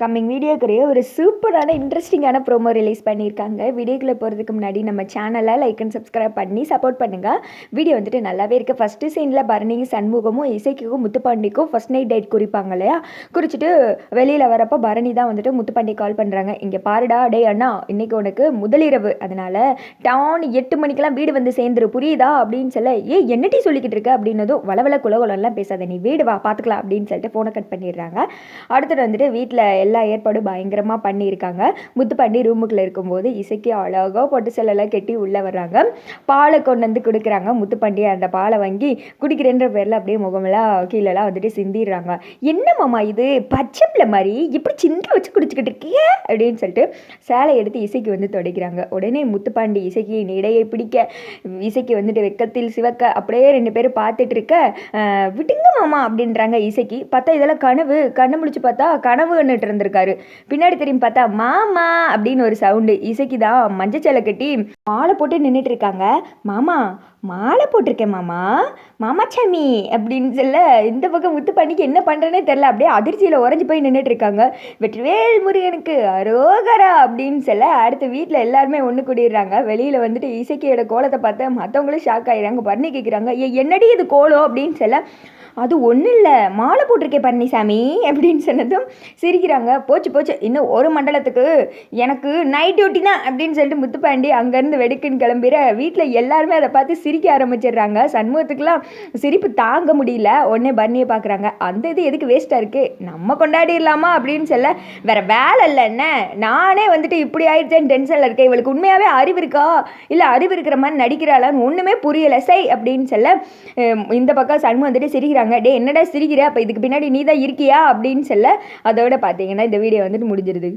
Coming வீடியோக்குரிய ஒரு சூப்பரான இன்ட்ரெஸ்டிங்கான ப்ரோமோ ரிலீஸ் பண்ணியிருக்காங்க. வீடியோக்குள்ளே போகிறதுக்கு முன்னாடி நம்ம சேனலை லைக் அண்ட் சப்ஸ்கிரைப் பண்ணி சப்போர்ட் பண்ணுங்கள் வீடியோ வந்துட்டு நல்லாவே இருக்குது ஃபஸ்ட்டு சீனில் பரணி சண்முகமும் இசைக்கும் முத்துப்பாண்டிக்கும் ஃபஸ்ட் நைட் டேட் குறிப்பாங்க இல்லையா? குறிச்சிட்டு வெளியில் வரப்போ பரணி தான் வந்துட்டு முத்துப்பாண்டி கால் பண்ணுறாங்க இங்கே பாருடா டே அண்ணா இன்றைக்கி உனக்கு முதலிரவு. அதனால் டவுன் எட்டு மணிக்கெலாம் வீடு வந்து சேர்ந்துரு. புரியுதா? அப்படின்னு சொல்ல ஏ என்னட்டி சொல்லிக்கிட்டு இருக்க? அப்படின்னதும் வளவள குலகுலம்லாம் பேசாத நீ வீடு வா பார்த்துக்கலாம் அப்படின்னு சொல்லிட்டு ஃபோனை கட் பண்ணிடுறாங்க. அடுத்தது வந்துட்டு வீட்டில் எல்லா ஏற்பாடும் பயங்கரமாக பண்ணியிருக்காங்க. முத்துப்பாண்டி ரூமுக்குள்ளே இருக்கும்போது இசைக்கு அழகாக பொட்டு செல்லெல்லாம் கட்டி உள்ளே வர்றாங்க. பாலை கொண்டு வந்து கொடுக்குறாங்க. முத்துப்பாண்டி அந்த பாலை வாங்கி குடிக்கிறேன்ற பேரில் அப்படியே முகமெல்லாம் கீழெல்லாம் வந்துட்டு சிந்திடுறாங்க. என்ன மாமா இது? பச்சைப்பில் மாதிரி? இப்படி சிந்த வச்சு குடிச்சிக்கிட்டு இருக்கிய? அப்படின்னு சொல்லிட்டு சேலை எடுத்து இசைக்கு வந்து துடைக்கிறாங்க. உடனே முத்துப்பாண்டி இசைக்கு இடையை பிடிக்க இசைக்கு வந்துட்டு வெக்கத்தில் சிவக்க அப்படியே ரெண்டு பேரும் பார்த்துட்டு இருக்க விட்டுங்க மாமா அப்படின்றாங்க இசைக்கு. பார்த்தா இதெல்லாம் கனவு. கண்ணு முடிச்சு பார்த்தா கனவுன்னுட்டு வந்திருக்காரு. பின்னாடி திரும்பி பார்த்தா மாமா அப்படின்னு ஒரு சவுண்டு இசைக்கு தான் மஞ்சச்சலை கட்டி மாலை போட்டு நின்றுட்டு இருக்காங்க மாமா மாலை போட்டிருக்கேன் மாமா. மாமாச்சாமி அப்படின்னு சொல்ல இந்த பக்கம் முத்து பண்ணிக்கு என்ன பண்ணுறேனே தெரில அப்படியே அதிர்ச்சியில் உறைஞ்சி போய் நின்றுட்டு இருக்காங்க வெற்றிவேல் முருகனுக்கு அரோகரா அப்படின்னு சொல்ல அடுத்து வீட்டில் எல்லாருமே ஒன்று கூடிடுறாங்க. வெளியில் வந்துட்டு இசைக்கையோட கோலத்தை பார்த்து மற்றவங்களும் ஷாக் ஆகிடுறாங்க பண்ணி கேட்குறாங்க ஏ என்னடி இது கோலம்? அப்படின்னு சொல்ல அது ஒன்றும் இல்லை. மாலை போட்டிருக்கே பழனிசாமி. அப்படின்னு சொன்னதும் சிரிக்கிறாங்க. போச்சு போச்சு. இன்னும் ஒரு மண்டலத்துக்கு எனக்கு நைட் டியூட்டி தான். அப்படின்னு சொல்லிட்டு முத்துப்பாண்டி அங்கேருந்து வெடுக்குன்னு கிளம்பிற வீட்டில் எல்லாருமே அதை பார்த்து சிரிக்க ஆரம்பிச்சிடுறாங்க. சண்முகத்துக்குலாம் சிரிப்பு தாங்க முடியல. உடனே பர்னியை பார்க்குறாங்க. அந்த இது எதுக்கு வேஸ்ட்டாக இருக்குது நம்ம கொண்டாடிடலாமா அப்படின்னு சொல்ல வேற வேலை இல்லை என்ன? நானே வந்துட்டு இப்படி ஆயிடுச்சேன்னு டென்ஷனில் இருக்கேன். இவளுக்கு உண்மையாகவே அறிவு இருக்கா? இல்லை அறிவு இருக்கிற மாதிரி நடிக்கிறாளான்னு ஒன்றுமே புரியலை. சை அப்படின்னு சொல்ல இந்த பக்கம் சண்முகம் வந்துட்டு சிரிக்கிறாங்க. டே என்னடா சிரிக்கிற? அப்போ இதுக்கு பின்னாடி நீ தான் இருக்கியா? அப்படின்னு சொல்ல அதோட பார்த்தீங்கன்னா இந்த வீடியோ வந்துட்டு முடிஞ்சிருது.